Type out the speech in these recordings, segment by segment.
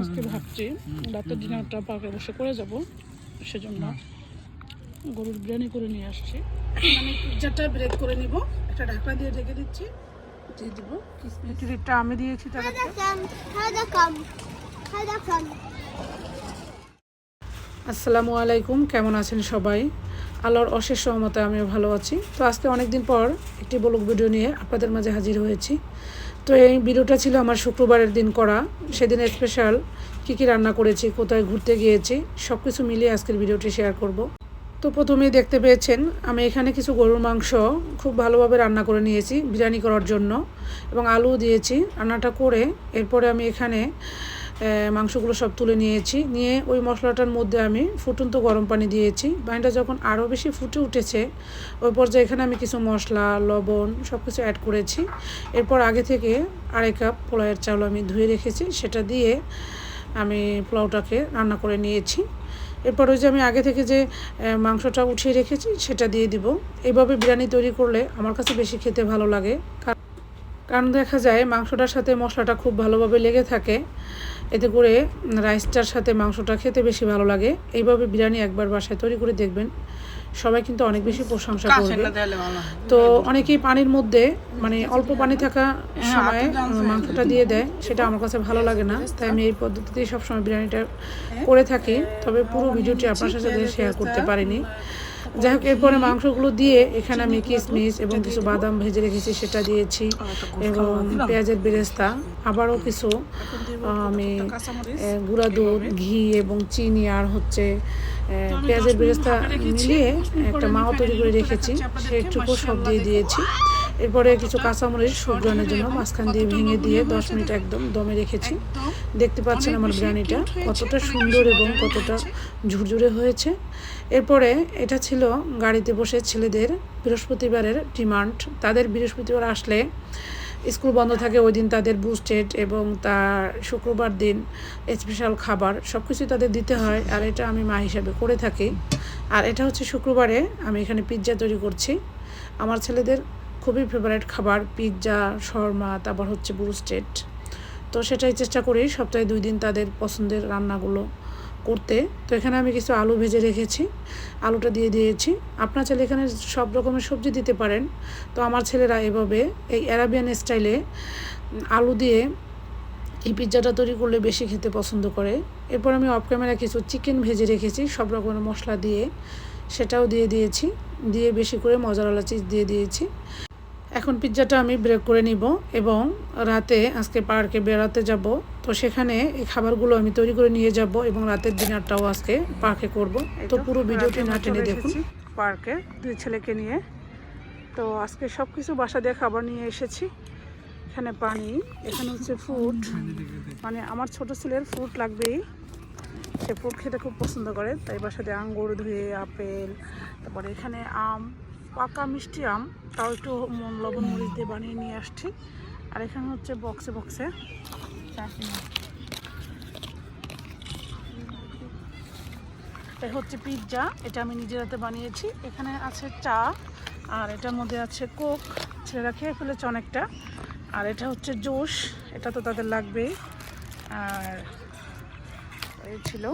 আজকে ভাবছি রাতের ডিনারটা পার্কে বসে করে যাব সেজন্য গরুর বিরিয়ানি করে নিয়ে আসছি। আমি পিৎজাটা ব্রেক করে নিব একটা ঢাকনা দিয়ে ঢেকে দিচ্ছি দিয়ে দিব কিসমিসটা আমি দিয়েছি. আসসালামু আলাইকুম কেমন আছেন সবাই? আল্লাহর অশেষ সহমতে আমিও ভালো আছি। তো আজকে অনেক দিন পর একটি ব্লগ ভিডিও নিয়ে আপনাদের মাঝে হাজির হয়েছি। তো এই ভিডিওটা ছিল আমার শুক্রবারের দিন করা। সেদিন স্পেশাল কী কী রান্না করেছি, কোথায় ঘুরতে গিয়েছি সব কিছু মিলিয়ে আজকের ভিডিওটি শেয়ার করব। তো প্রথমেই দেখতে পেয়েছেন, আমি এখানে কিছু গরুর মাংস খুব ভালোভাবে রান্না করে নিয়েছি, বিরিয়ানি করার জন্য। এবং আলু দিয়েছি, রান্নাটা করে এরপরে আমি এখানে মাংসগুলো সব তুলে নিয়েছি। নিয়ে ওই মশলাটার মধ্যে আমি ফুটন্ত গরম পানি দিয়েছি। পানিটা যখন আরও বেশি ফুটে উঠেছে, ওই পর্যায়ে এখানে আমি কিছু মশলা, লবণ সব কিছু অ্যাড করেছি। এরপর আগে থেকে আড়াই কাপ পোলাওয়ের চাউল আমি ধুয়ে রেখেছি। সেটা দিয়ে আমি পোলাওটাকে রান্না করে নিয়েছি। এরপর ওই যে আমি আগে থেকে যে মাংসটা উঠিয়ে রেখেছি, সেটা দিয়ে দিব। এইভাবে বিরিয়ানি তৈরি করলে আমার কাছে বেশি খেতে ভালো লাগে। কারণ- দেখা যায় মাংসটার সাথে মশলাটা খুব ভালোভাবে লেগে থাকে। এতে করে রাইসটার সাথে মাংসটা খেতে বেশি ভালো লাগে। এইভাবে বিরিয়ানি একবার বাসায় তৈরি করে দেখবেন। সবাই কিন্তু অনেক বেশি প্রশংসা করবে। তো অনেকেই পানির মধ্যে মানে অল্প পানি থাকা সময় মাংসটা দিয়ে দেয় সেটা আমার কাছে ভালো লাগে না। তাই আমি এই পদ্ধতিতেই সবসময় বিরিয়ানিটা করে থাকি। তবে পুরো ভিডিওটি আপনার সাথে শেয়ার করতে পারিনি। যাই হোক এরপরে মাংসগুলো দিয়ে এখানে আমি কিশমিশ এবং কিছু বাদাম ভেজে রেখেছি সেটা দিয়েছি এবং পেঁয়াজের বেরেস্তা আবারও কিছু আমি গুঁড়া দুধ ঘি এবং চিনি আর হচ্ছে পেঁয়াজের বেরেস্তা মিলিয়ে একটা মাও তৈরি করে রেখেছি সে সেটুকু সব দিয়ে দিয়েছি। এরপরে কিছু কাঁচামরিচ সবরানের জন্য মাঝখান দিয়ে ভেঙে দিয়ে দশ মিনিট একদম দমে রেখেছি। দেখতে পাচ্ছেন আমার বিরিয়ানিটা কতটা সুন্দর এবং কতটা ঝুরঝুরে হয়েছে। এরপরে এটা ছিল গাড়িতে বসে ছেলেদের বৃহস্পতিবারের ডিমান্ড। তাদের বৃহস্পতিবার আসলে স্কুল বন্ধ থাকে, ওই দিন তাদের বুস্টেড এবং তার শুক্রবার দিন স্পেশাল খাবার সব কিছুই তাদের দিতে হয় আর এটা আমি মা হিসাবে করে থাকি। আর এটা হচ্ছে শুক্রবারে আমি এখানে পিৎজা তৈরি করছি। আমার ছেলেদের খুবই ফেভারিট খাবার পিৎজা শর্মা তারপর হচ্ছে ব্রুস্টেড তো সেটাই চেষ্টা করি সপ্তাহে দুই দিন তাদের পছন্দের রান্নাগুলো করতে। তো এখানে আমি কিছু আলু ভেজে রেখেছি, আলুটা দিয়ে দিয়েছি। আপনার ছেলে এখানে সব রকমের সবজি দিতে পারেন। তো আমার ছেলেরা এভাবে এই অ্যারাবিয়ান স্টাইলে আলু দিয়ে এই পিৎজাটা তৈরি করলে বেশি খেতে পছন্দ করে। এরপর আমি অফ ক্যামেরা কিছু চিকেন ভেজে রেখেছি, সব রকমের মশলা দিয়ে। সেটাও দিয়ে দিয়েছি, দিয়ে বেশি করে মজারালা চিজ দিয়ে দিয়েছি। এখন পিৎজাটা আমি ব্রেক করে নিব এবং রাতে আজকে পার্কে বেড়াতে যাব। তো সেখানে এই খাবারগুলো আমি তৈরি করে নিয়ে যাব এবং রাতের ডিনারটাও আজকে পার্কে করব। তো পুরো ভিডিওটি না টেনে দেখুন। পার্কে দুই ছেলেকে নিয়ে। তো আজকে সব কিছু বাসা দিয়ে খাবার নিয়ে এসেছি। এখানে পানি এখানে হচ্ছে ফুড মানে আমার ছোট ছেলের ফ্রুট লাগবেই। সে ফুড খেতে খুব পছন্দ করে তাই বাসাতে আঙ্গুর ধুয়ে আপেল তারপরে এখানে আম পাকা মিষ্টি আম, তাও একটু লবণ মরিচ দিয়ে বানিয়ে নিয়ে আসছি। আর এখানে হচ্ছে বক্সে বক্সে হচ্ছে পিৎজা এটা আমি নিজের হাতে বানিয়েছি। এখানে আছে চা, আর এটার মধ্যে আছে কোক ছেলেরা খেয়ে ফেলেছে অনেকটা। আর এটা হচ্ছে জুস এটা তো তাদের লাগবেই। আর ছিল।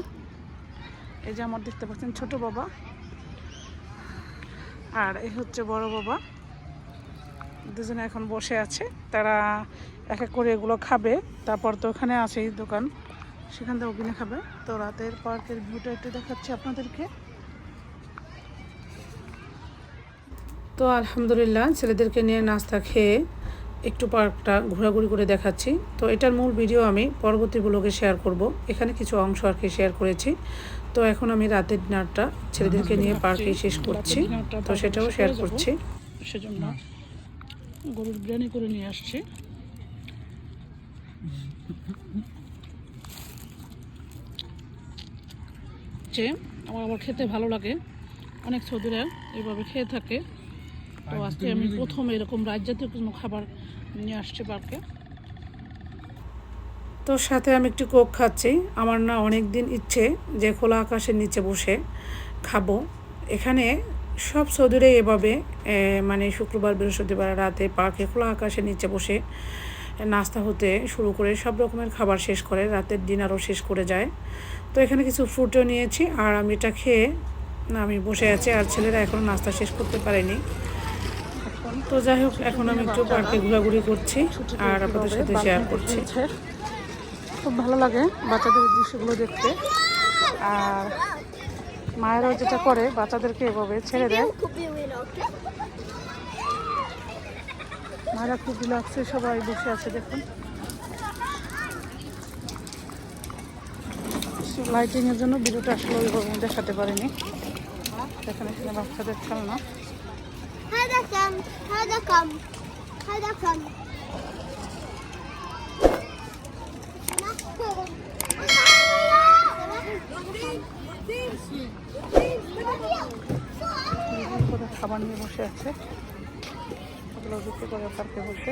এই যে আমার দেখতে পাচ্ছেন ছোট বাবা। আর এই হচ্ছে বড় বাবা। দুজনে এখন বসে আছে, তারা এক এক করে এগুলো খাবে। তারপর তো ওখানে আছে দোকান, সেখান থেকে ওখানে খাবে। তো রাতের পার্কের ভিউটা একটু দেখাচ্ছি আপনাদেরকে। তো আলহামদুলিল্লাহ, ছেলেদেরকে নিয়ে নাস্তা খেয়ে একটু পার্কটা ঘোরাঘুরি করে দেখাচ্ছি। তো এটার মূল ভিডিও আমি পরবর্তী ব্লগে শেয়ার করব। এখানে কিছু অংশ আর কি শেয়ার করেছি। তো এখন আমি রাতের ডিনারটা ছেলেদেরকে নিয়ে পার্কে শেষ করছি। তো সেটাও শেয়ার করছি। সেজন্য গরুর বিরিয়ানি করে নিয়ে আসছি। যে আমার আবার খেতে ভালো লাগে। অনেক সৌদিরা এভাবে খেয়ে থাকে। তো আজকে আমি প্রথম এরকম রাজ্য জাতীয় কোনো খাবার নিয়ে আসছি পার্কে তো সাথে আমি একটু কোক খাচ্ছি। আমার না অনেক দিন ইচ্ছে যে খোলা আকাশের নিচে বসে খাব। এখানে সব সৌদিরে এভাবে মানে শুক্রবার, বৃহস্পতিবার রাতে পার্কে খোলা আকাশের নিচে বসে নাস্তা হতে শুরু করে সব রকমের খাবার শেষ করে, রাতের ডিনারও শেষ করে যায়। তো এখানে কিছু ফ্রুটও নিয়েছি আর আমি এটা খেয়ে আমি বসে আছি আর ছেলেরা এখনও নাস্তা শেষ করতে পারেনি। তো যাই হোক, এখন আমি একটু পার্কে ঘোরাঘুরি করছি আর আপনাদের সাথে শেয়ার করছি। খুব ভালো লাগে বাচ্চাদের দৃশ্যগুলো দেখতে। আর মায়েরাও যেটা করে, বাচ্চাদেরকে এভাবে ছেড়ে দেয়? মায়েরা খুব রিল্যাক্সে সবাই বসে আছে, দেখুন। লাইটিংয়ের জন্য ভিডিওটা আসলে ওইভাবে দেখাতে পারিনি। এখানে বাচ্চাদের খেলনা। هذا كم هذا كم هذا كم বিভিন্ন করে খাবার নিয়ে বসে আছে ওগুলো বিক্রি করে পার্কে বসে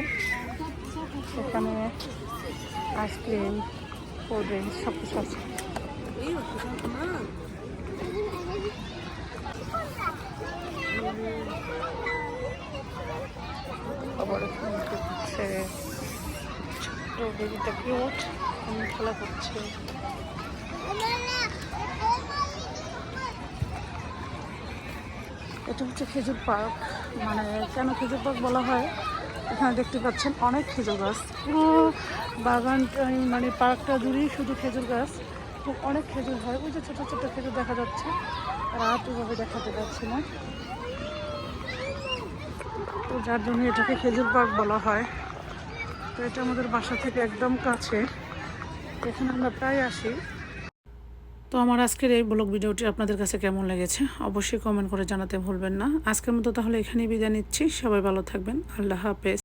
এখানে আইসক্রিম কোল্ড ড্রিঙ্কস সব কিছু আছে ছোট্ট বেবিটা কিউট খেলা করছে। এটা হচ্ছে খেজুর পার্ক মানে কেন খেজুর পার্ক বলা হয়? এখানে দেখতে পাচ্ছেন অনেক খেজুর গাছ। পুরো বাগানটা মানে পার্কটা জুড়েই শুধু খেজুর গাছ। খুব অনেক খেজুর হয়। ওই যে ছোটো ছোটো খেজুর দেখা যাচ্ছে। রাত ওইভাবে দেখাতে পাচ্ছি না। তো যার জন্য এটাকে খেজুর পার্ক বলা হয়। তো এটা আমাদের বাসা থেকে একদম কাছে। এখানে আমরা প্রায় আসি। তো আমার আজকের এই ব্লগ ভিডিওটি আপনাদের কাছে কেমন লেগেছে অবশ্যই কমেন্ট করে জানাতে ভুলবেন না। আজকের মতো তাহলে এখানেই বিদায় নিচ্ছি। সবাই ভালো থাকবেন। আল্লাহ হাফেজ।